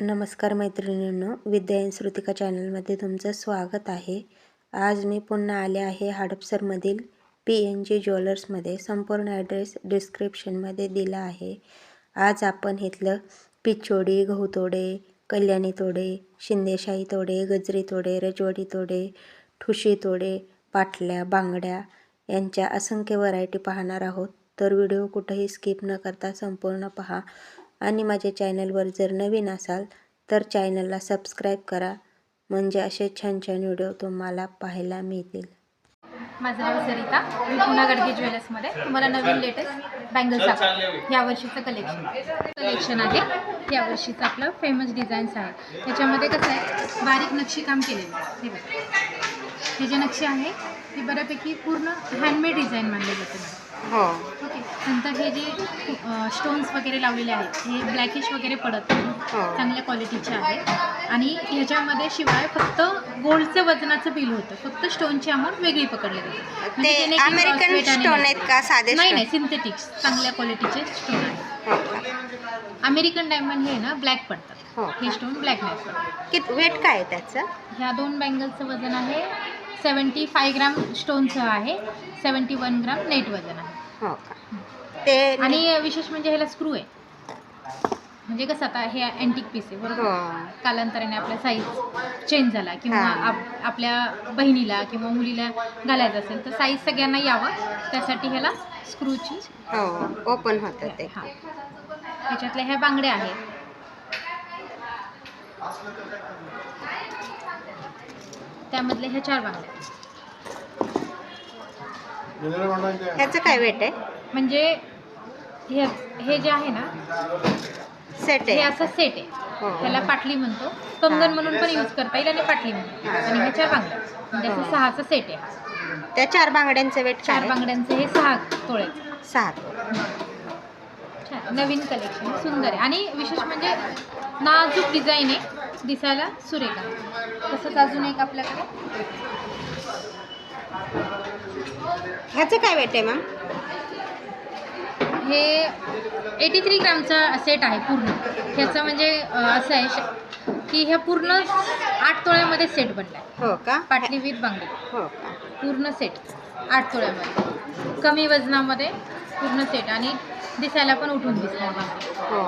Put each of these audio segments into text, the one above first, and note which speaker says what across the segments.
Speaker 1: नमस्कार मैत्रिणींनो विद्या श्रुतिका चॅनलमध्ये तुमचं स्वागत आहे. आज मी पुन्हा आले आहे हडपसरमधील पी एन जी ज्वेलर्समध्ये. संपूर्ण ॲड्रेस डिस्क्रिप्शनमध्ये दिला आहे. आज आपण इथलं पिचोडी गहू तोडे कल्याणी तोडे शिंदेशाही तोडे गजरी तोडे रजवाडी तोडे ठुशी तोडे पाटल्या बांगड्या यांच्या असंख्य व्हरायटी पाहणार आहोत. तर व्हिडिओ कुठंही स्किप न करता संपूर्ण पहा. आणि माझ्या चॅनलवर जर नवीन असाल तर चॅनलला सबस्क्राईब करा. म्हणजे असे छान छान व्हिडिओ तुम्हाला पाहायला मिळतील.
Speaker 2: माझं नाव सरिता. मी पुन्हा गडगे ज्वेलर्समध्ये. तुम्हाला नवीन लेटेस्ट बँगल्स दाखवते. या वर्षीचं कलेक्शन कलेक्शन आहे. या वर्षीचं आपलं फेमस डिझाईन्स आहे. त्याच्यामध्ये कसं आहे बारीक नक्षीकाम केलेलं आहे. हे बघा. हे जे नक्षी आहे ती बऱ्यापैकी पूर्ण हँडमेड डिझाईन मानले जाते.
Speaker 1: हो.
Speaker 2: ओके नंतर हे जे स्टोन्स वगैरे लावलेले आहेत हे ब्लॅकिश वगैरे पडत नाही.
Speaker 1: हो.
Speaker 2: चांगल्या क्वालिटीचे आहे आणि ह्याच्यामध्ये शिवाय फक्त गोल्डचं वजनाचं बिल होतं. फक्त स्टोनची अमाऊंट वेगळी पकडली जाते म्हणजे
Speaker 1: ते अमेरिकन
Speaker 2: crossweight आणि
Speaker 1: स्टोन आहेत का साधे
Speaker 2: नाही
Speaker 1: stone?
Speaker 2: नाही सिंथेटिक चांगल्या क्वालिटीचे स्टोन आहे
Speaker 1: हो. का
Speaker 2: अमेरिकन डायमंड हे ना ब्लॅक पडतात.
Speaker 1: हो.
Speaker 2: हे स्टोन ब्लॅक नाही
Speaker 1: कित वेट काय आहे त्याचं?
Speaker 2: ह्या दोन बँगलचं वजन आहे सेवन्टी फाय ग्राम स्टोनचं आहे. सेवन्टी वन ग्राम नेट वजन आहे.
Speaker 1: हो का? ते
Speaker 2: आणि विशेष म्हणजे ह्याला स्क्रू आहे. म्हणजे कसं आता हे अँटिक पीस आहे बरोबर?
Speaker 1: हो.
Speaker 2: कालांतराने आपला साईज चेंज झाला किंवा
Speaker 1: हा.
Speaker 2: आप आपल्या बहिणीला किंवा मुलीला घालायचं असेल तर साईज सगळ्यांना यावं. त्यासाठी ह्याला स्क्रूची
Speaker 1: हो ओपन होतं ते.
Speaker 2: हा. ह्याच्यातल्या ह्या बांगड्या आहेत. त्यामधल्या ह्या चार बांगड्या
Speaker 1: ह्याचं काय वेट आहे?
Speaker 2: म्हणजे हे हे जे आहे ना
Speaker 1: सेट
Speaker 2: हे
Speaker 1: आहे
Speaker 2: असं सेट आहे.
Speaker 1: हो.
Speaker 2: ह्याला पाटली म्हणतो. कंगन म्हणून पण यूज करता येईल आणि पाटली म्हणून. आणि ह्या चार बांगड्या म्हणजे असं
Speaker 1: हो.
Speaker 2: सहाचं सेट आहे. हा.
Speaker 1: त्या चार बांगड्यांचं वेट
Speaker 2: चार बांगड्यांचे हे सहा तोळ्याचे
Speaker 1: सहा.
Speaker 2: छान. नवीन कलेक्शन सुंदर आहे. आणि विशेष म्हणजे नाजूक डिझाईन आहे. दिसायला सुरेख. तसंच अजून एक आपल्याकडे.
Speaker 1: ह्याचं काय वेट आहे मॅम
Speaker 2: हे एटी थ्री ग्रामचा सेट आहे पूर्ण. ह्याचं म्हणजे असं आहे श- की ह्या पूर्ण आठ तोळ्यामध्ये सेट बनला आहे
Speaker 1: हो का?
Speaker 2: पाटली विथ बांगडी
Speaker 1: हो का?
Speaker 2: पूर्ण सेट आठ तोळ्यामध्ये. कमी वजनामध्ये पूर्ण सेट आणि दिसायला पण उठून दिसणार बांगडी
Speaker 1: हो.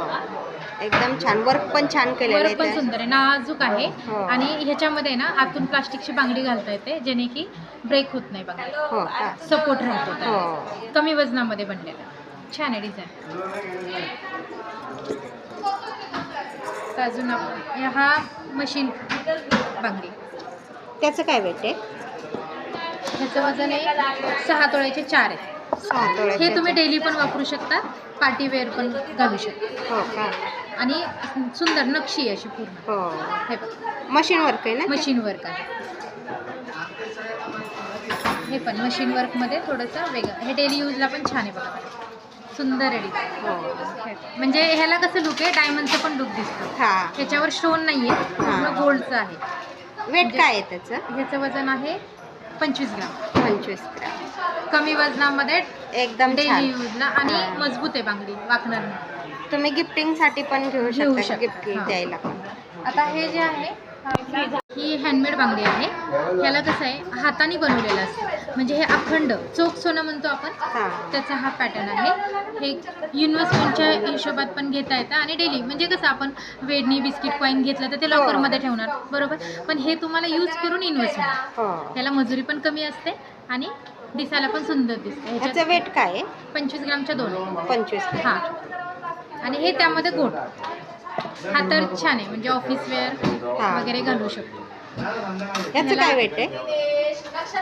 Speaker 1: एकदम छान. वर्क पण छान केलेलं
Speaker 2: वर्क पण सुंदर आहे. नाजूक आहे.
Speaker 1: हो.
Speaker 2: आणि ह्याच्यामध्ये ना आतून प्लास्टिकची बांगडी घालता येते जेणे की ब्रेक होत नाही बांगडी
Speaker 1: हो का?
Speaker 2: सपोर्ट राहतो त्याला.
Speaker 1: हो.
Speaker 2: कमी वजनामध्ये बनलेला. छान आहे डिझाईन अजून आपण हा मशीन बांगडी.
Speaker 1: त्याचं काय वेट आहे?
Speaker 2: ह्याचं वजन आहे सहा तोळ्याचे चार आहे. हे तुम्ही डेली पण वापरू शकता पार्टी वेअर पण घालू शकता.
Speaker 1: हो का?
Speaker 2: आणि सुंदर नक्षी आहे अशी पूर्ण.
Speaker 1: हो.
Speaker 2: हे
Speaker 1: मशीन वर्क आहे ना ते?
Speaker 2: मशीन वर्क आहे. हे पण मशीन वर्कमध्ये थोडंसं वेगळं. हे डेली यूजला पण छान आहे बघा. सुंदर आहे. design.
Speaker 1: हो
Speaker 2: म्हणजे ह्याला कसं लुक आहे? डायमंडचं पण लुक दिसतो.
Speaker 1: हा.
Speaker 2: ह्याच्यावर स्टोन नाही आहे पूर्ण
Speaker 1: हा.
Speaker 2: गोल्डचं आहे.
Speaker 1: वेट काय आहे त्याचं?
Speaker 2: ह्याचं वजन आहे पंचवीस ग्राम.
Speaker 1: पंचवीस ग्राम.
Speaker 2: कमी वजनामध्ये
Speaker 1: एकदम
Speaker 2: डेली
Speaker 1: छान.
Speaker 2: यूजला आणि
Speaker 1: हा.
Speaker 2: मजबूत आहे बांगडी वाकणार. नाही
Speaker 1: तुम्ही गिफ्टिंगसाठी पण घेऊ
Speaker 2: घेऊ
Speaker 1: शकता
Speaker 2: शकता,
Speaker 1: गिफ्ट
Speaker 2: हा.
Speaker 1: द्यायला पण.
Speaker 2: आता हे जे आहे ही हँडमेड बांगडी आहे. ह्याला कसं आहे हाताने बनवलेलं असतं. म्हणजे हे अखंड चोख सोनं म्हणतो आपण
Speaker 1: हा.
Speaker 2: त्याचा हा पॅटर्न आहे. हे इन्व्हेस्टमेंटच्या हिशोबात पण घेता येतं आणि डेली म्हणजे कसं आपण वेडणी बिस्किट कॉईन घेतलं तर ते लॉकरमध्ये ठेवणार बरोबर? पण हे तुम्हाला यूज करून इन्व्हेस्ट होणार
Speaker 1: हो.
Speaker 2: त्याला मजुरी पण कमी असते आणि दिसायला पण सुंदर दिसते.
Speaker 1: ह्याचं वेट काय
Speaker 2: पंचवीस ग्रामच्या दोन.
Speaker 1: पंचवीस.
Speaker 2: हां. आणि हे त्यामध्ये गोट हा तर छान आहे म्हणजे ऑफिस वेअर
Speaker 1: हा.
Speaker 2: वगैरे घालू शकतो.
Speaker 1: ह्याचं काय वेट आहे?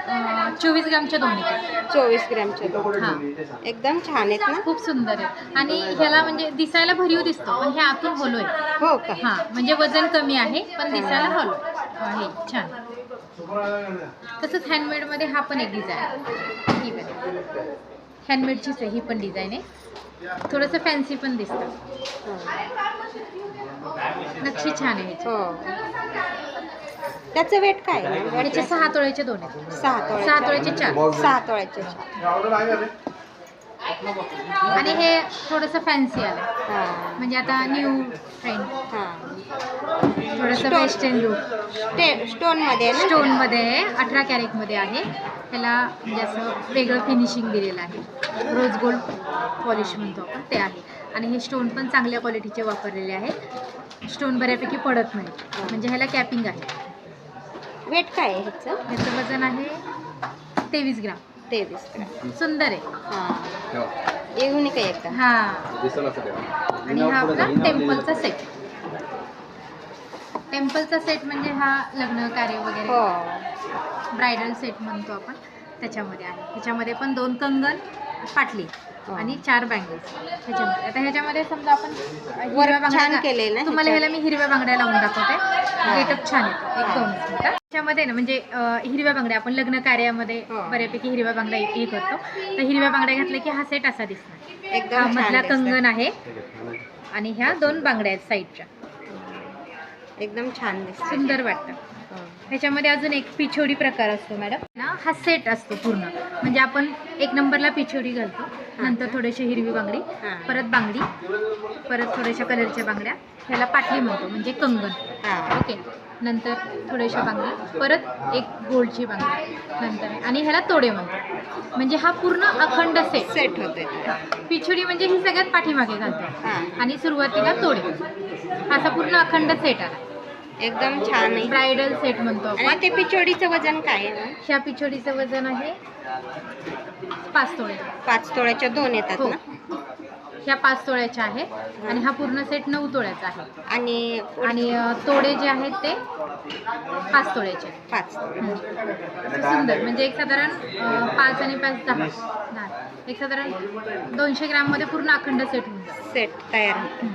Speaker 2: अं, चोवीस ग्रामच्या दोन आहेत
Speaker 1: चोवीस ग्रॅमचे दोन
Speaker 2: हां.
Speaker 1: एकदम छान आहेत ना?
Speaker 2: खूप सुंदर आहे आणि ह्याला म्हणजे दिसायला भरीव दिसतो पण हे आतून होलो आहे.
Speaker 1: हो का?
Speaker 2: हां म्हणजे वजन कमी आहे पण दिसायला हॉलो आहे छान. तसंच हँडमेडमध्ये हा पण एक डिझाईन हँडमेडचीच आहे ही पण डिझाईन आहे. थोडंसं फॅन्सी पण दिसतं. नक्षी छान आहे ह्याची.
Speaker 1: हो. त्याचं वेट काय आहे?
Speaker 2: ह्याचे सहा तोळ्याचे दोन आहेत.
Speaker 1: सहा
Speaker 2: सहा तोळ्याचे चार.
Speaker 1: सहा तोळ्याचे चार.
Speaker 2: आणि हे थोडंसं फॅन्सी आलं
Speaker 1: हा.
Speaker 2: म्हणजे आता न्यू ट्रेंड
Speaker 1: हा.
Speaker 2: थोडंसं
Speaker 3: Stone.
Speaker 2: वेस्टर्न लुक
Speaker 3: स्टे स्टोनमध्ये आहे ना?
Speaker 2: स्टोनमध्ये आहे अठरा कॅरेटमध्ये आहे. त्याला म्हणजे असं वेगळं फिनिशिंग दिलेलं आहे. रोज गोल्ड पॉलिश म्हणतो आपण ते आहे. आणि हे स्टोन पण चांगल्या क्वालिटीचे वापरलेले आहेत स्टोन बऱ्यापैकी पडत नाही. म्हणजे ह्याला कॅपिंग आहे.
Speaker 3: वेट काय आहे ह्याचं?
Speaker 2: ह्याचं वजन आहे तेवीस ग्राम.
Speaker 3: तेवीस ग्राम.
Speaker 2: सुंदर आहे.
Speaker 3: हां. येऊन काय एकदा
Speaker 2: हा. आणि हा आपला टेम्पलचा सेट टेम्पलचा सेट म्हणजे हा लग्न कार्य वगैरे.
Speaker 3: हो.
Speaker 2: ब्रायडल सेट म्हणतो आपण. त्याच्यामध्ये आहे. ह्याच्यामध्ये पण दोन कंगन पाटली. आणि चार बँगल्स ह्याच्यामध्ये. आता ह्याच्यामध्ये समजा आपण हिरव्या बांगड्या
Speaker 3: केलंय ना
Speaker 2: तुम्हाला? ह्याला मी हिरव्या बांगड्या लावून दाखवते. गेटअप छान येतो एक दोन मिनिटं त्याच्यामध्ये ना म्हणजे हिरव्या बांगड्या आपण लग्न कार्यामध्ये. बऱ्यापैकी हिरव्या बांगड्या हे करतो. तर हिरव्या बांगड्या घातल्या की हा सेट असा दिसणार.
Speaker 3: एकदम
Speaker 2: मधला. कंगन आहे. आणि ह्या दोन बांगड्या आहेत साईडच्या
Speaker 3: एकदम छान दिसत
Speaker 2: सुंदर वाटतं. ह्याच्यामध्ये अजून एक पिछोडी प्रकार असतो मॅडम ना हा सेट असतो पूर्ण. म्हणजे आपण एक नंबरला पिछोडी घालतो. नंतर थोडीशी हिरवी बांगडी. परत बांगडी परत थोड्याशा कलरच्या बांगड्या ह्याला पाटली म्हणतो म्हणजे कंगन. ओके. नंतर थोड्याशा बांगड्या परत एक गोल्डची बांगडी नंतर आणि ह्याला तोडे म्हणतो. म्हणजे हा पूर्ण अखंड सेट
Speaker 3: सेट होते.
Speaker 2: पिछोडी म्हणजे ही सगळ्यात पाठीमागे घालतो आणि सुरुवातीला तोडे. असा पूर्ण अखंड सेट आला.
Speaker 3: एकदम छान आहे.
Speaker 2: ब्रायडल सेट म्हणतो आपण.
Speaker 3: आणि ते पिचोडीचं वजन काय आहे? मॅम?
Speaker 2: ह्या पिछोडीचं वजन आहे पाच तोळे.
Speaker 3: पाच तोळ्याच्या दोन येतात
Speaker 2: हो.
Speaker 3: ना?
Speaker 2: ह्या पाच तोळ्याच्या आहेत आणि हा पूर्ण सेट नऊ तोळ्याचा आहे.
Speaker 3: आणि
Speaker 2: आणि अ, तोडे जे आहेत ते पाच तोळ्याचे.
Speaker 3: पाच.
Speaker 2: सुंदर. म्हणजे एक साधारण अ, पाच आणि पाच दहा. दहा. एक साधारण दोनशे ग्राममध्ये पूर्ण अखंड सेट होऊन जातो
Speaker 3: सेट तयार होतो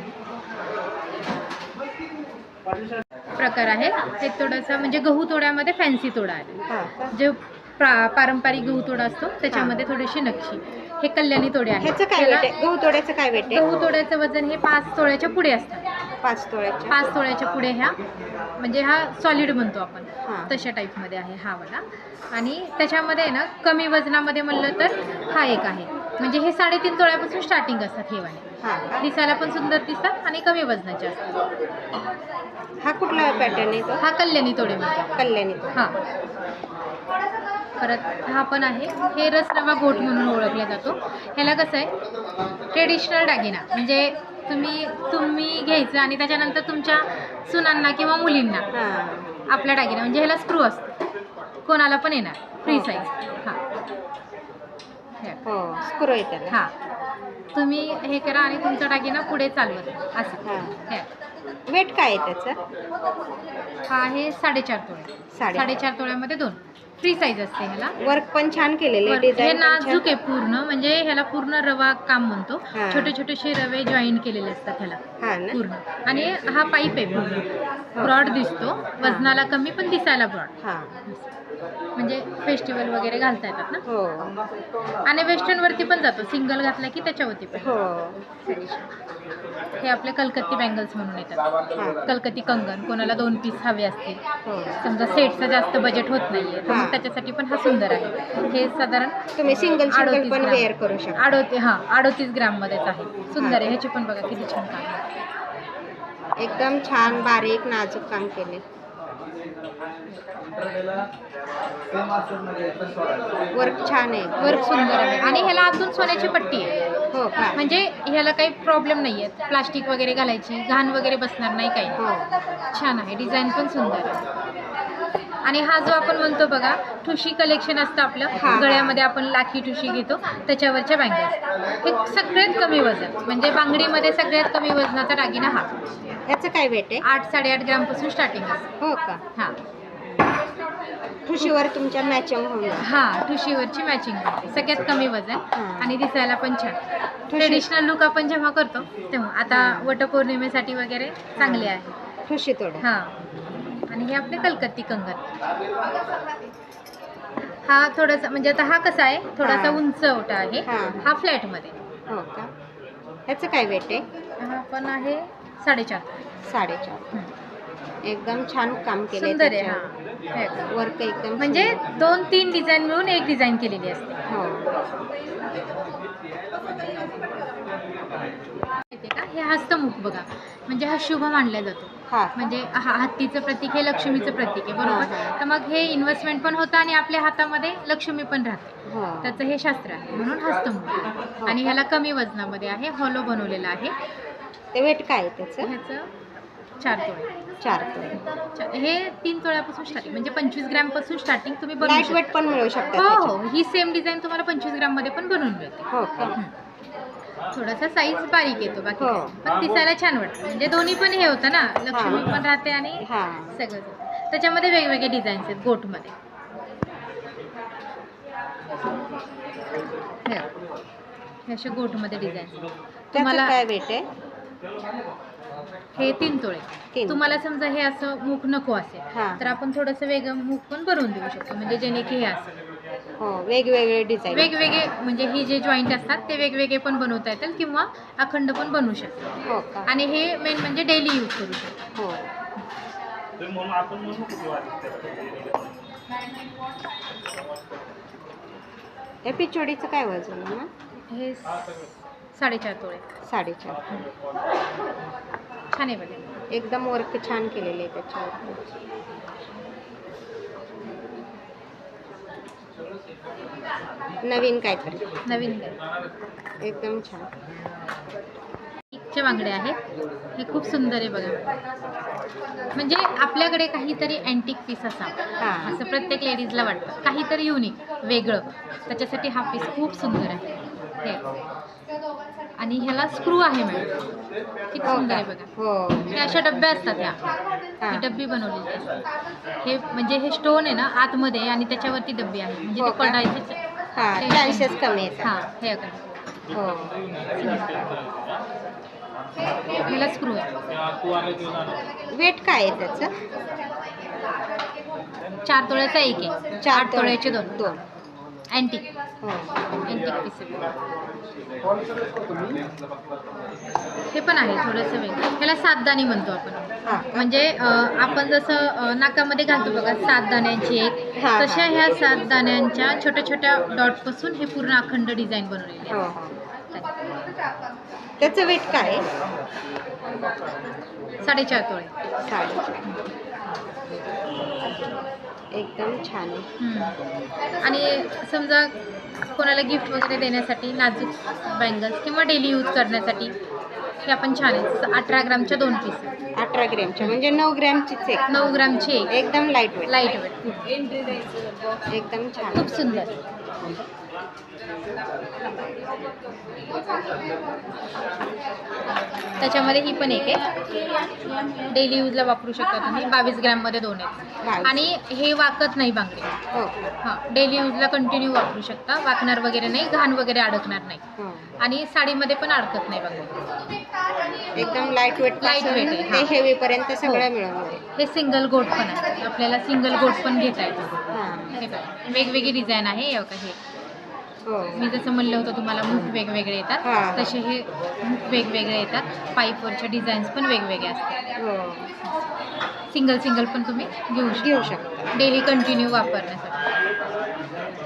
Speaker 2: प्रकार आहे. ते थोडंसं म्हणजे गहू तोड्यामध्ये फॅन्सी तोडा आहे? जे प्रा पारंपरिक गहू तोडा असतो त्याच्यामध्ये थोडीशी नक्षी. हे कल्याणी तोडे आहेत.
Speaker 3: ह्याचं काय वेट आहे? गहू तोड्याचं काय वेट आहे?
Speaker 2: गहू तोड्याचं वजन हे पाच तोळ्याच्या पुढे असतं.
Speaker 3: पाच तोळ्याच्या.
Speaker 2: पाच तोळ्याच्या पुढे ह्या म्हणजे हा सॉलिड म्हणतो आपण.
Speaker 3: हां.
Speaker 2: तशा टाईपमध्ये आहे हा वाला. आणि त्याच्यामध्ये ना कमी वजनामध्ये म्हणलं तर हा एक आहे. म्हणजे हे साडेतीन तोळ्यापासून स्टार्टिंग असतात हे वाले.
Speaker 3: हा?
Speaker 2: दिसायला पण सुंदर दिसतात आणि कमी वजनाचे असतात.
Speaker 3: हा कुठला पॅटर्न आहे
Speaker 2: हा कल्याणी तोडे म्हणतो
Speaker 3: कल्याणी.
Speaker 2: हा. परत हा पण आहे. हे रसरवा गोट म्हणून ओळखला जातो. ह्याला कसं आहे? ट्रेडिशनल दागिना. म्हणजे तुम्ही तुम्ही घ्यायचं आणि त्याच्यानंतर तुमच्या सुनांना किंवा मुलींना आपला दागिना. म्हणजे ह्याला स्क्रू असतो. कोणाला पण येणार. फ्री साईज हां. हे.
Speaker 3: हो स्क्रू आहे त्याला
Speaker 2: हां. तुम्ही हे करा आणि तुमचा दागिना पुढे चालवत राहा. असं.
Speaker 3: हां.
Speaker 2: हे.
Speaker 3: वेट काय आहे त्याचं?
Speaker 2: हा आहे साडेचार तोळे.
Speaker 3: साडे
Speaker 2: साडेचार तोळ्यामध्ये दोन. फ्री साईज असते ह्याला.
Speaker 3: वर्क पण छान केलेलं
Speaker 2: वर- हे
Speaker 3: डिझाईन
Speaker 2: नाजूक आहे पूर्ण. म्हणजे ह्याला पूर्ण रवा काम म्हणतो.
Speaker 3: हा.
Speaker 2: छोटे छोटेसे रवे जॉईन केलेले असतात ह्याला.
Speaker 3: हा ना.
Speaker 2: पूर्ण. आणि हा पाईप आहे पूर्ण. ब्रॉड दिसतो. वजनाला कमी पण दिसायला ब्रॉड
Speaker 3: हा.
Speaker 2: म्हणजे फेस्टिवल वगैरे घालता येतात ना?
Speaker 3: हो.
Speaker 2: आणि वेस्टर्न वरती पण जातो. सिंगल घातला की त्याच्यावरती पण?
Speaker 3: हो.
Speaker 2: हे आपले कलकत्ती बँगल्स म्हणून येतात. कलकत्ती कंगन कोणाला दोन पीस हवे असतील.
Speaker 3: हो.
Speaker 2: समजा सेटचं जास्त बजेट होत नाहीये तर
Speaker 3: हा.
Speaker 2: त्याच्यासाठी पण हा सुंदर आहे. हे साधारण
Speaker 3: तुम्ही सिंगल सिंगल
Speaker 2: अडोतीस
Speaker 3: पण
Speaker 2: ग्राम.
Speaker 3: वेअर करू शकता.
Speaker 2: अडोती हां अडोतीस ग्राममध्येच आहे. सुंदर आहे. ह्याची पण बघा किती छान काम आहे.
Speaker 3: एकदम छान बारीक नाजूक काम केले. वर्क छान आहे
Speaker 2: वर्क सुंदर आहे. आणि ह्याला आतून सोन्याची पट्टी आहे.
Speaker 3: हो का
Speaker 2: म्हणजे ह्याला काही प्रॉब्लेम नाही आहे. प्लास्टिक वगैरे घालायची घाण वगैरे बसणार नाही काही.
Speaker 3: हो.
Speaker 2: छान आहे डिझाईन पण सुंदर आहे. आणि हा जो आपण म्हणतो बघा ठुशी कलेक्शन असतं. आपलं. गळ्यामध्ये आपण लाखी ठुशी घेतो. त्याच्यावरच्या बँगल्स हे सगळ्यात कमी वजन. म्हणजे बांगडीमध्ये सगळ्यात कमी वजनाचा दागिना हा.
Speaker 3: याचं काय वेट आहे?
Speaker 2: आठ साडेआठ ग्रामपासून स्टार्टिंग असतं
Speaker 3: हो का?
Speaker 2: हां.
Speaker 3: ठुशीवर तुमच्या मॅचिंग.
Speaker 2: हां ठुशीवरची मॅचिंग सगळ्यात कमी वजन. आणि दिसायला पण छान. ट्रेडिशनल लुक आपण जेव्हा करतो तेव्हा. आता वटपौर्णिमेसाठी वगैरे चांगले आहे.
Speaker 3: ठुशी तोड.
Speaker 2: हां. आणि हे आपले कलकत्ती कंगन. हा थोडासा म्हणजे आता हा कसा आहे? थोडासा. उंच ओटा आहे.
Speaker 3: हां.
Speaker 2: हा फ्लॅटमध्ये.
Speaker 3: हो का? ह्याचं काय वेट आहे?
Speaker 2: हा पण आहे साडेचार.
Speaker 3: साडेचार. एकदम छान काम केलं
Speaker 2: सुंदर आहे हा.
Speaker 3: वर्क एकदम
Speaker 2: म्हणजे दोन तीन डिझाईन मिळून एक डिझाईन केलेली असते.
Speaker 3: हो.
Speaker 2: का? हे हस्तमुख बघा. म्हणजे हा शुभ मानला जातो. म्हणजे हत्तीचं प्रतीक हे लक्ष्मीचं प्रतीक आहे बरोबर. तर मग हे इन्व्हेस्टमेंट पण होतं आणि आपल्या हातामध्ये लक्ष्मी पण राहते.
Speaker 3: हो.
Speaker 2: त्याचं हे शास्त्र आहे. म्हणून हस्तमुख आणि ह्याला कमी वजनामध्ये आहे हॉलो बनवलेला आहे.
Speaker 3: ते वेट काय त्याचं?
Speaker 2: ह्याचं चार तोळे.
Speaker 3: चार तोळे.
Speaker 2: हे तीन तोळ्यापासून स्टार्टिंग म्हणजे पंचवीस ग्रॅमपासून स्टार्टिंग तुम्ही बनवू शकता.
Speaker 3: वेट पण मिळू शकतात
Speaker 2: हो. हो ही सेम डिझाईन तुम्हाला पंचवीस ग्रॅममध्ये पण बनवून मिळते.
Speaker 3: हो
Speaker 2: थोडासा साईज बारीक येतो बाकी.
Speaker 3: हो.
Speaker 2: पण दिसायला छान वाटतं. म्हणजे दोन्ही पण हे होतं ना. लक्ष्मी
Speaker 3: हा.
Speaker 2: पण राहते आणि
Speaker 3: हा.
Speaker 2: सगळं त्याच्यामध्ये वेगवेगळे डिझाईन्स आहेत गोटमध्ये हे. हे असे गोटमध्ये डिझाईन्स
Speaker 3: त्याचं
Speaker 2: तुम्हाला
Speaker 3: काय वेट आहे?
Speaker 2: हे तीन तोळे.
Speaker 3: तीन.
Speaker 2: तुम्हाला समजा हे असं मूक नको असेल
Speaker 3: हा.
Speaker 2: तर आपण थोडंसं वेगळं मूक पण बनवून देऊ शकतो. म्हणजे जेणे की हे असेल
Speaker 3: हो वेगवेगळे डिझाईन
Speaker 2: वेगवेगळे म्हणजे ही जे जॉईंट असतात ते वेगवेगळे पण बनवता येतील किंवा अखंड पण बनवू शकतो
Speaker 3: हो का?
Speaker 2: आणि हे मेन म्हणजे डेली यूज करू शकतो.
Speaker 3: हो. या पिचोडीचं काय वजन आहे ना?
Speaker 2: हे साडेचार तोळे.
Speaker 3: साडेचार.
Speaker 2: छान आहे बघा.
Speaker 3: एकदम वर्क छान केलेले आहे त्याच्यावर. नवीन काहीतरी.
Speaker 2: नवीन काही
Speaker 3: एकदम छान.
Speaker 2: चे बांगडे आहेत. हे खूप सुंदर आहे बघा. म्हणजे आपल्याकडे काहीतरी अँटिक पीस असावा.
Speaker 3: हा.
Speaker 2: असं प्रत्येक लेडीजला वाटतं. काहीतरी युनिक वेगळं. त्याच्यासाठी हा पीस खूप सुंदर आहे. हे. आणि ह्याला स्क्रू आहे मॅडम. किती सुंदर आहे बघा.
Speaker 3: हो.
Speaker 2: हे अशा डब्या असतात ह्या
Speaker 3: हा.
Speaker 2: डब्बी बनवलेली असते हे म्हणजे हे स्टोन आहे ना आतमध्ये आहे आणि त्याच्यावरती डब्बी आहे म्हणजे
Speaker 3: हो
Speaker 2: ते
Speaker 3: का?
Speaker 2: पडायचे
Speaker 3: हा चान्सेस कमी
Speaker 2: हा
Speaker 3: आहेत
Speaker 2: हे
Speaker 3: हो.
Speaker 2: ह्याला स्क्रू आहे.
Speaker 3: वेट काय आहे त्याचं?
Speaker 2: चार तोळ्याचा एक आहे. चार
Speaker 3: तोळे-
Speaker 2: तोळ्याचे दोन.
Speaker 3: दोन.
Speaker 2: अँटिक
Speaker 3: हो
Speaker 2: अँटिक पीस हे पण आहे थोडंसं वेगळं. ह्याला सातदाणी म्हणतो आपण.
Speaker 3: हा.
Speaker 2: म्हणजे आपण जसं नाकामध्ये घालतो बघा सात दाण्यांची एक.
Speaker 3: हा,
Speaker 2: तशा
Speaker 3: हा.
Speaker 2: ह्या सात दाण्यांच्या छोट्या छोट्या डॉटपासून हे पूर्ण अखंड डिझाईन बनवलेली
Speaker 3: हो
Speaker 2: आहे.
Speaker 3: हो त्याचं वेट काय आहे?
Speaker 2: साडेचार तोळे.
Speaker 3: साडेचार. एकदम छान आहे.
Speaker 2: हम्म. आणि समजा कोणाला गिफ्ट वगैरे देण्यासाठी नाजूक बँगल्स किंवा डेली यूज करण्यासाठी हे आपण छान आहे. अठरा ग्रामच्या दोन पीस
Speaker 3: अठरा ग्रॅमचे म्हणजे नऊ ग्रॅमचीच एक.
Speaker 2: नऊ ग्रामची एक.
Speaker 3: एकदम लाइट वेट
Speaker 2: लाइट वेट
Speaker 3: एकदम छान.
Speaker 2: खूप सुंदर. त्याच्यामध्ये ही पण एक आहे. डेली यूजला वापरू शकता तुम्ही. बावीस ग्रॅममध्ये दोन आहेत. आणि हे वाकत नाही बांगडे.
Speaker 3: हो.
Speaker 2: डेली यूजला कंटिन्यू वापरू शकता. वाकणार वगैरे नाही घाण वगैरे अडकणार नाही.
Speaker 3: हो.
Speaker 2: आणि साडीमध्ये पण अडकत नाही बांगडे.
Speaker 3: एकदम लाइट वेट
Speaker 2: Lightweight आहे,
Speaker 3: ते
Speaker 2: हा.
Speaker 3: हेवी पर्यंत सगळं
Speaker 2: हो.
Speaker 3: जाईल
Speaker 2: हे सिंगल गोट पण आहे. आपल्याला सिंगल गोट पण घेता येतो
Speaker 3: हा.
Speaker 2: बघा. वेगवेगळी डिझाईन आहे. हो. मी जसं म्हणलं होतं तुम्हाला मुख वेगवेगळे
Speaker 3: हा.
Speaker 2: येतात तसे हे मुख वेगवेगळे येतात. पाईपवरच्या डिझाईन्स पण वेगवेगळे असतात.
Speaker 3: हो.
Speaker 2: सिंगल सिंगल पण तुम्ही घेऊ
Speaker 3: घेऊ शकता.
Speaker 2: डेली कंटिन्यू वापरण्यासाठी.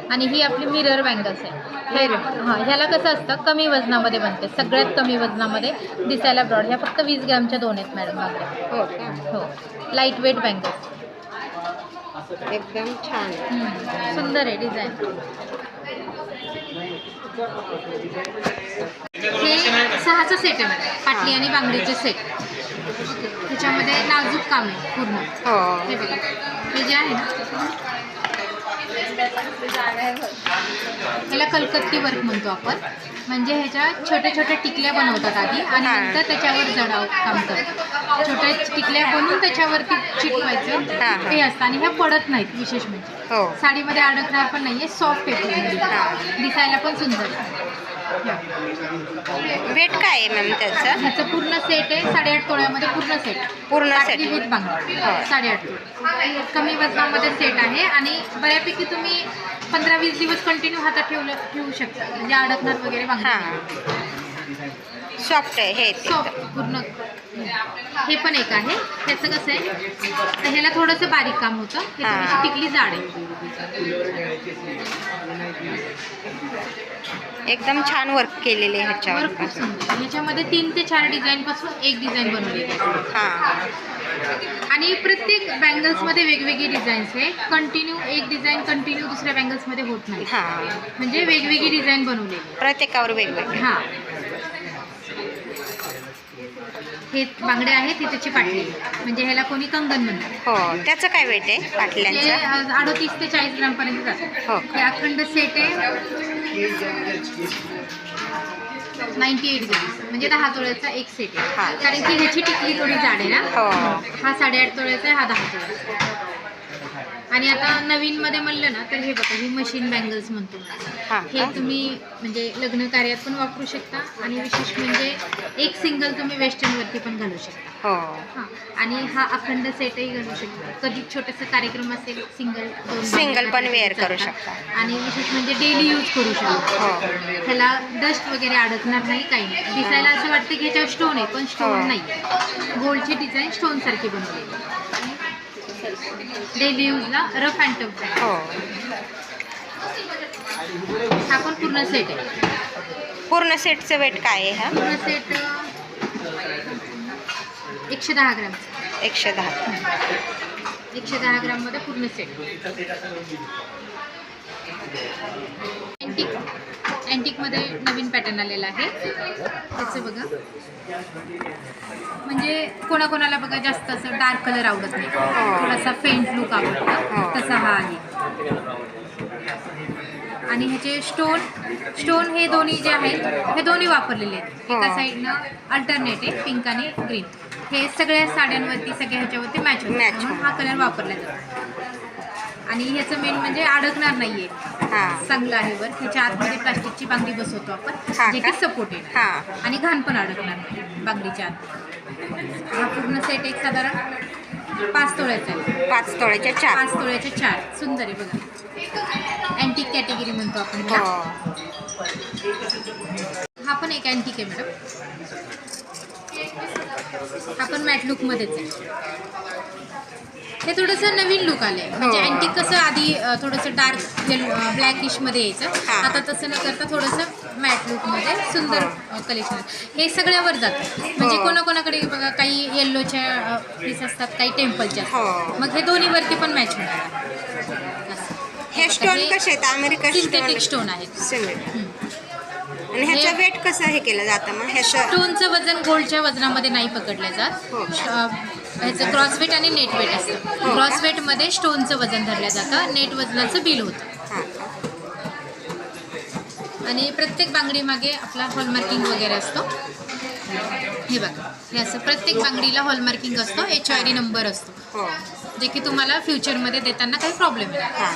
Speaker 2: आणि ही आपली मिरर बँगल्स आहे. हे हां ह्याला कसं असतं? कमी वजनामध्ये बनते. सगळ्यात कमी वजनामध्ये दिसायला ब्रॉड ह्या फक्त वीस ग्रॅमच्या दोन आहेत मॅडम
Speaker 3: हो
Speaker 2: हो. लाइट वेट बँगल्स
Speaker 3: एकदम छान.
Speaker 2: सुंदर आहे डिझाईन हे सहाचं सेट आहे पाटली आणि बांगडीचे सेट त्याच्यामध्ये नाजूक काम आहे पूर्ण.
Speaker 3: हो.
Speaker 2: हे बघा. हे जे आहे ना याला कलकत्ती वर्क म्हणतो आपण. म्हणजे ह्याच्या छोट्या छोट्या टिकल्या बनवतात आधी आणि
Speaker 3: हा.
Speaker 2: नंतर त्याच्यावर जडाव काम करतात. छोट्या टिकल्या बनवून त्याच्यावरती चिटवायचं
Speaker 3: हा, हा.
Speaker 2: ते असतं आणि ह्या पडत नाहीत विशेष म्हणजे.
Speaker 3: हो.
Speaker 2: साडीमध्ये अडकणार पण नाहीये सॉफ्ट आहे पूर्ण. दिसायला पण सुंदर.
Speaker 3: वेट काय आहे मॅम त्याचं?
Speaker 2: ह्याचं पूर्ण सेट आहे साडेआठ तोळ्यामध्ये पूर्ण सेट
Speaker 3: पूर्ण सेट
Speaker 2: विथ बांगडी
Speaker 3: हो.
Speaker 2: साडेआठ कमी वजनामध्ये सेट आहे आणि बऱ्यापैकी तुम्ही पंधरा वीस दिवस कंटिन्यू हातात ठेवलं ठेवू शकता. म्हणजे अडकणार वगैरे
Speaker 3: हां. सॉफ्ट आहे हे.
Speaker 2: सॉफ्ट पूर्ण. हे पण एक आहे. ह्याचं कसं आहे? तर ह्याला थोडंसं बारीक काम होतं. टिकली जाड आहे.
Speaker 3: एकदम छान वर्क केलेले आहे ह्याच्यावर.
Speaker 2: ह्याच्यामध्ये तीन ते चार डिझाईन पासून एक डिझाइन बनवलेली आहे.
Speaker 3: हां.
Speaker 2: आणि प्रत्येक बँगल्समध्ये वेगवेगळी डिझाईन्स आहे. कंटिन्यू एक डिझाईन कंटिन्यू दुसऱ्या बँगल्समध्ये होत नाही.
Speaker 3: हां.
Speaker 2: म्हणजे वेगवेगळी डिझाईन बनवलेली.
Speaker 3: प्रत्येकावर वेगवेगळे.
Speaker 2: हा. हे बांगडे आहेत ही त्याची पाटली. म्हणजे ह्याला कोणी कंगन म्हणतात.
Speaker 3: हो त्याचं काय वेट आहे
Speaker 2: हे
Speaker 3: पाटल्यांचं
Speaker 2: अडोतीस ते चाळीस ग्रामपर्यंत जातात
Speaker 3: हो
Speaker 2: हे अखंड सेट आहे. नाईन्टी एट ग्राम म्हणजे दहा तोळ्याचा एक सेट
Speaker 3: हा.
Speaker 2: आहे कारण की ह्याची टिकली थोडी जाड आहे ना.
Speaker 3: हो.
Speaker 2: हा साडेआठ तोळ्याचा आहे हा दहा तोळ्याचा आणि आता नवीन मध्ये म्हणलं ना तर हे बघा ही मशीन बँगल्स म्हणतो
Speaker 3: हां.
Speaker 2: हे
Speaker 3: का?
Speaker 2: तुम्ही म्हणजे लग्न कार्यात पण वापरू शकता आणि विशेष म्हणजे एक सिंगल तुम्ही वेस्टर्नवरती पण घालू शकता.
Speaker 3: हो.
Speaker 2: हां. आणि हा अखंड सेटही घालू शकता. कधी छोटासा कार्यक्रम असेल सिंगल दोन
Speaker 3: Single पण wear करू. शकता.
Speaker 2: आणि विशेष म्हणजे डेली यूज करू शकता.
Speaker 3: हो.
Speaker 2: ह्याला डस्ट वगैरे अडकणार नाही काही नाही. दिसायला असं वाटतं की ह्याच्यावर स्टोन आहे पण स्टोन
Speaker 3: हो.
Speaker 2: नाही गोल्डची डिझाईन स्टोन सारखी बनवलेली डेली यूजला रफ अँड टफ
Speaker 3: हो.
Speaker 2: हा पण पूर्ण सेट आहे.
Speaker 3: पूर्ण सेटचं वेट काय आहे हा?
Speaker 2: पूर्ण सेट एकशे दहा ग्राम.
Speaker 3: एकशे दहा.
Speaker 2: एकशे दहा ग्राममध्ये पूर्ण सेट अँटिक अँटिकमध्ये नवीन पॅटर्न आलेला आहे. त्याचं बघा. म्हणजे कोणाकोणाला बघा जास्त असं डार्क कलर आवडत नाही. थोडासा फेंट लुक आवडतं.
Speaker 3: हो.
Speaker 2: तसा हा आहे. आणि ह्याचे स्टोन स्टोन हे दोन्ही जे आहेत हे दोन्ही वापरलेले आहेत. एका
Speaker 3: हो.
Speaker 2: साईडनं अल्टरनेट आहे पिंक आणि ग्रीन हे सगळ्या साड्यांवरती सगळ्या ह्याच्यावरती मॅच म्हणून. हा कलर वापरला जातो. आणि ह्याचं मेन म्हणजे अडकणार नाहीये.
Speaker 3: हां.
Speaker 2: चांगलं आहे वर. ह्याच्या आतमध्ये प्लास्टिकची बांगडी बसवतो आपण जे
Speaker 3: का?
Speaker 2: की सपोर्ट आहे
Speaker 3: हां.
Speaker 2: आणि घाण पण अडकणार नाही बांगडीच्या आत. हा पूर्ण सेट एक साधारण पाच तोळ्याचा आहे.
Speaker 3: पाच तोळ्याच्या चार.
Speaker 2: पाच तोळ्याचे चार. सुंदर आहे बघा. अँटिक कॅटेगरी म्हणतो आपण
Speaker 3: हो.
Speaker 2: हा पण एक अँटिक आहे मॅडम हा पण मॅट लुकमध्येच आहे. हे थोडंसं नवीन लुक आलंय म्हणजे
Speaker 3: हो.
Speaker 2: अँटिक कसं आधी अं, थोडंसं डार्क ब्लॅकिशमध्ये यायचं
Speaker 3: हा.
Speaker 2: आता तसं न करता थोडंसं मॅट लुकमध्ये सुंदर कलेक्शन हे सगळ्यावर जातं म्हणजे
Speaker 3: हो.
Speaker 2: कोणाकोणाकडे बघा काही येल्लोच्या पीस असतात काही टेम्पलच्या
Speaker 3: हो.
Speaker 2: मग हे दोन्हीवरती पण मॅच होणार.
Speaker 3: हे स्टोन कसे आहेत अमेरिकन
Speaker 2: सिंथेटिक
Speaker 3: स्टोन
Speaker 2: आहेत.
Speaker 3: आणि ह्याचं
Speaker 2: हे-
Speaker 3: वेट कसं हे केलं जातं मग ह्याचं
Speaker 2: स्टोनचं वजन गोल्डच्या वजनामध्ये नाही पकडलं जात
Speaker 3: हो.
Speaker 2: ह्याचं क्रॉसवेट आणि नेट वेट असतं.
Speaker 3: हो.
Speaker 2: क्रॉसवेटमध्ये स्टोनचं वजन धरलं जातं नेट वजनाचं बिल होतं.
Speaker 3: हां.
Speaker 2: आणि प्रत्येक बांगडी मागे आपला हॉलमार्किंग वगैरे असतो. हे बघा हे असं प्रत्येक बांगडीला हॉलमार्किंग असतो एच आय डी नंबर असतो.
Speaker 3: हो.
Speaker 2: जे की तुम्हाला फ्युचरमध्ये देताना काही प्रॉब्लेम नाही.
Speaker 3: हां.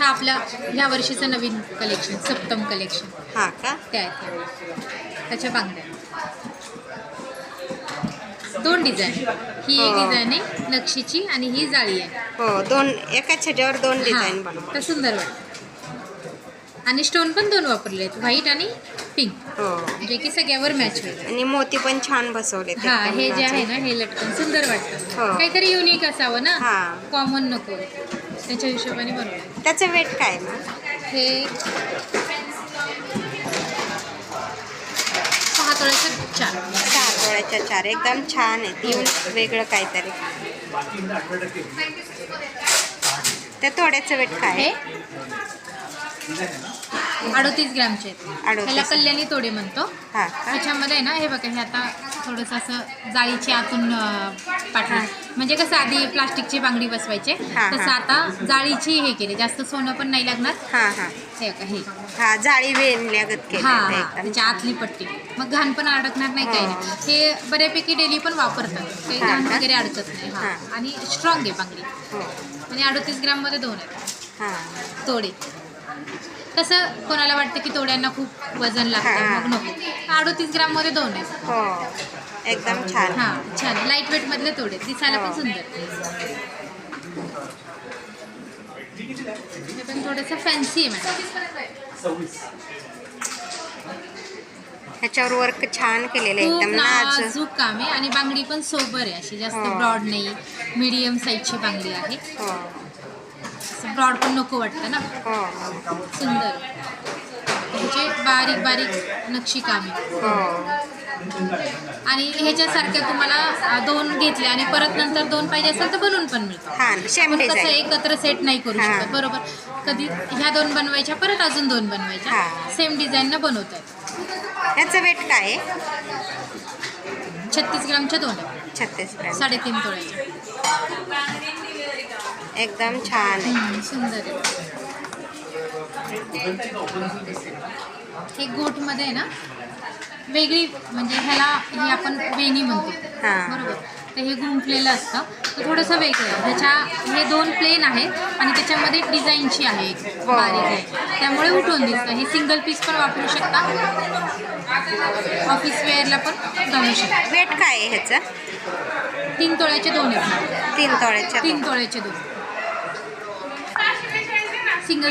Speaker 2: हा आपला ह्या वर्षीचं नवीन कलेक्शन सप्तम कलेक्शन
Speaker 3: हां का?
Speaker 2: त्या त्याच्या बांगड्या. दोन डिझाईन ही एक. डिझाईन आहे नक्षीची आणि ही जाळी आहे.
Speaker 3: हो दोन एकाच ह्याच्यावर दोन डिझाईन बनवा
Speaker 2: तर सुंदर वाटतं. आणि स्टोन पण दोन वापरले आहेत व्हाईट आणि पिंक
Speaker 3: हो.
Speaker 2: जे की सगळ्यावर मॅच होईल
Speaker 3: आणि मोती पण छान बसवले
Speaker 2: हा हे जे आहे ना हे लटकन सुंदर वाटतं.
Speaker 3: हो.
Speaker 2: काहीतरी युनिक असावं ना?
Speaker 3: हा.
Speaker 2: कॉमन नको. त्याच्या हिशोबाने बनवलं.
Speaker 3: त्याचं वेट काय मग
Speaker 2: हे सहा तोळ्याचे चार
Speaker 3: सहा तोळ्याच्या चार एकदम छान आहे. ती वेगळं काहीतरी. त्या तोड्याचं वेट काय?
Speaker 2: अडोतीस ग्रॅमचे आहेत.
Speaker 3: अडोतीस.
Speaker 2: ह्याला कल्याणी तोडे म्हणतो.
Speaker 3: हा. का
Speaker 2: त्याच्यामध्ये आहे ना हे बघा हे आता थोडंसं असं जाळीची आतून पाठवून म्हणजे कसं आधी प्लास्टिकची बांगडी बसवायचे.
Speaker 3: हा,
Speaker 2: तसं
Speaker 3: हा.
Speaker 2: आता जाळीची हे केले. जास्त सोनं पण नाही लागणार.
Speaker 3: हां हां.
Speaker 2: हे बघा हे.
Speaker 3: हा जाळी वेणल्यागत
Speaker 2: हा हा.
Speaker 3: केलं एकदम.
Speaker 2: त्याच्या आतली पट्टी. मग घाण पण अडकणार नाही काही नाही. हे. बऱ्यापैकी डेली पण वापरतात. काही
Speaker 3: हा
Speaker 2: घाण
Speaker 3: का?
Speaker 2: वगैरे अडकत नाही. हा.
Speaker 3: हा.
Speaker 2: आणि स्ट्रॉंग आहे बांगडी.
Speaker 3: हो.
Speaker 2: आणि अडोतीस ग्रॅममध्ये दोन आहेत.
Speaker 3: हां.
Speaker 2: तोडे. कसं कोणाला वाटतं की तोड्यांना खूप वजन लागतं?
Speaker 3: हा.
Speaker 2: मग नको. अडोतीस ग्राममध्ये दोन आहेत.
Speaker 3: हो. एकदम छान.
Speaker 2: हा छान. लाइट वेट मधले तोडे. दिसायला पण
Speaker 3: हो.
Speaker 2: सुंदर. हे पण थोडंसं फॅन्सी आहे मॅडम.
Speaker 3: ह्याच्यावर वर्क छान केलेलं आहे.
Speaker 2: खूप
Speaker 3: एकदम नाजूक
Speaker 2: नाजूक काम आहे. आणि बांगडी पण सोबर आहे. अशी जास्त
Speaker 3: हो.
Speaker 2: ब्रॉड नाही. मीडियम साईजची बांगडी आहे.
Speaker 3: हो.
Speaker 2: ब्रॉड पण नको वाटतं ना?
Speaker 3: हो.
Speaker 2: सुंदर. म्हणजे बारीक बारीक नक्षी काम. आहे
Speaker 3: हो.
Speaker 2: आणि ह्याच्यासारख्या तुम्हाला दोन घेतले आणि परत नंतर दोन पाहिजे असेल तर बनवून पण मिळतं.
Speaker 3: हा
Speaker 2: कसं
Speaker 3: डिझाईन
Speaker 2: एकत्र सेट नाही करू. शकत. बरोबर. कधी ह्या दोन बनवायच्या परत अजून दोन बनवायच्या. सेम डिझाईननं बनवतात.
Speaker 3: ह्याचं वेट काय आहे?
Speaker 2: छत्तीस ग्रामच्या दोन.
Speaker 3: छत्तीस ग्रॅम.
Speaker 2: साडेतीन तोळ्याच्या.
Speaker 3: एकदम छान आहे.
Speaker 2: सुंदर आहे. हे आहे ना वेगळी म्हणजे ह्याला हे आपण वेणी म्हणतो.
Speaker 3: हा.
Speaker 2: बरोबर. तर हे गुंफलेलं असतं. तर थोडंसं वेगळं आहे. ह्याच्या हे दोन प्लेन आहेत आणि त्याच्यामध्ये डिझाईनची आहे एक. बारीक आहे. त्यामुळे उठून दिसतं. हे सिंगल पीस पण वापरू शकता. ऑफिस वेअरला पण घालू शकता.
Speaker 3: वेट काय आहे ह्याचं?
Speaker 2: तीन तोळ्याचे दोन आहेत.
Speaker 3: तीन तोळ्याच्या
Speaker 2: तीन तोळ्याचे दोन. सिंगल